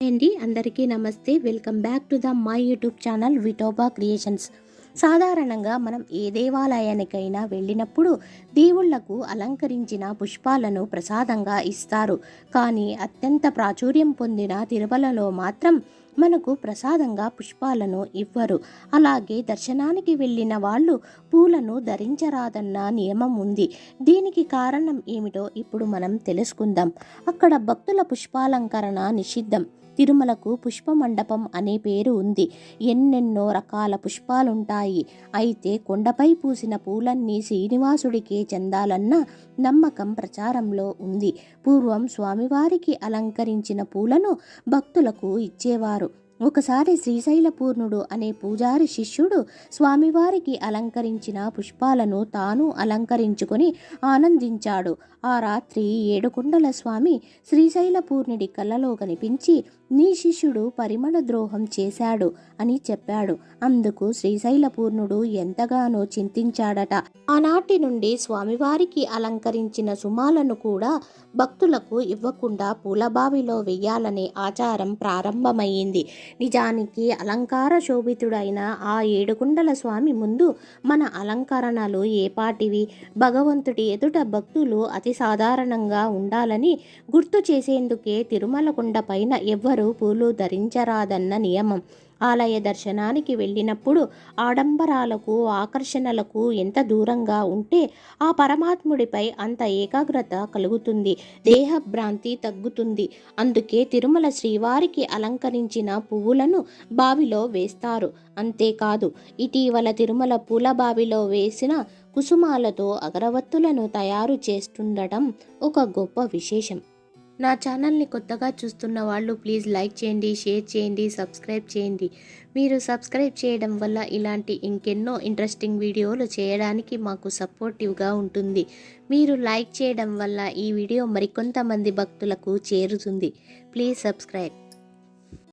అండి అందరికీ నమస్తే. Welcome back to the my YouTube channel Vithoba creations. సాధారణంగా మనం ఏ దేవాలయానికైనా వెళ్ళినప్పుడు దేవుళ్ళకు అలంకరించిన పుష్పాలను ప్రసాదంగా ఇస్తారు. కానీ అత్యంత ప్రాచుర్యం పొందిన తిరుమలలో మాత్రం మనకు ప్రసాదంగా పుష్పాలను ఇవ్వరు. అలాగే దర్శనానికి వెళ్ళిన వాళ్ళు పూలను ధరించరాదన్న నియమం ఉంది. దీనికి కారణం ఏమిటో ఇప్పుడు మనం తెలుసుకుందాం. అక్కడ భక్తుల పుష్పాలంకరణ నిషిద్ధం. తిరుమలకు పుష్పమండపం అనే పేరు ఉంది. ఎన్నెన్నో రకాల పుష్పాలుంటాయి. అయితే కొండపై పూసిన పూలన్నీ శ్రీనివాసుడికే చెందాలన్న నమ్మకం ప్రచారంలో ఉంది. పూర్వం స్వామివారికి అలంకరించిన పూలను భక్తులకు ఇచ్చేవారు. ఒకసారి శ్రీశైలపూర్ణుడు అనే పూజారి శిష్యుడు స్వామివారికి అలంకరించిన పుష్పాలను తాను అలంకరించుకొని ఆనందించాడు. ఆ రాత్రి ఏడుకొండల స్వామి శ్రీశైలపూర్ణుడి కళ్ళలో కనిపించి నీ శిష్యుడు పరిమళ ద్రోహం చేశాడు అని చెప్పాడు. అందుకు శ్రీశైలపూర్ణుడు ఎంతగానో చింతించాడట. ఆనాటి నుండి స్వామివారికి అలంకరించిన సుమాలను కూడా భక్తులకు ఇవ్వకుండా పూలబావిలో వెయ్యాలనే ఆచారం ప్రారంభమైంది. నిజానికి అలంకార శోభితుడైన ఆ ఏడుకుండల స్వామి ముందు మన అలంకరణలు ఏపాటివి. భగవంతుడి ఎదుట భక్తులు అతి సాధారణంగా ఉండాలని గుర్తు చేసేందుకే తిరుమల కొండ పైన ఎవ్వరూ పూలు ధరించరాదన్న నియమం. ఆలయ దర్శనానికి వెళ్ళినప్పుడు ఆడంబరాలకు ఆకర్షణలకు ఎంత దూరంగా ఉంటే ఆ పరమాత్ముడిపై అంత ఏకాగ్రత కలుగుతుంది దేహభ్రాంతి తగ్గుతుంది. అందుకే తిరుమల శ్రీవారికి అలంకరించిన పువ్వులను బావిలో వేస్తారు. అంతేకాదు ఇటీవల తిరుమల పూల బావిలో వేసిన కుసుమాలతో అగరవత్తులను తయారు చేస్తుండటం ఒక గొప్ప విశేషం. నా ఛానల్ని కొత్తగా చూస్తున్న వాళ్ళు ప్లీజ్ లైక్ చేయండి షేర్ చేయండి సబ్స్క్రైబ్ చేయండి. మీరు సబ్స్క్రైబ్ చేయడం వల్ల ఇలాంటి ఇంకెన్నో ఇంట్రెస్టింగ్ వీడియోలు చేయడానికి మాకు సపోర్టివ్గా ఉంటుంది. మీరు లైక్ చేయడం వల్ల ఈ వీడియో మరికొంతమంది భక్తులకు చేరుతుంది. Please subscribe.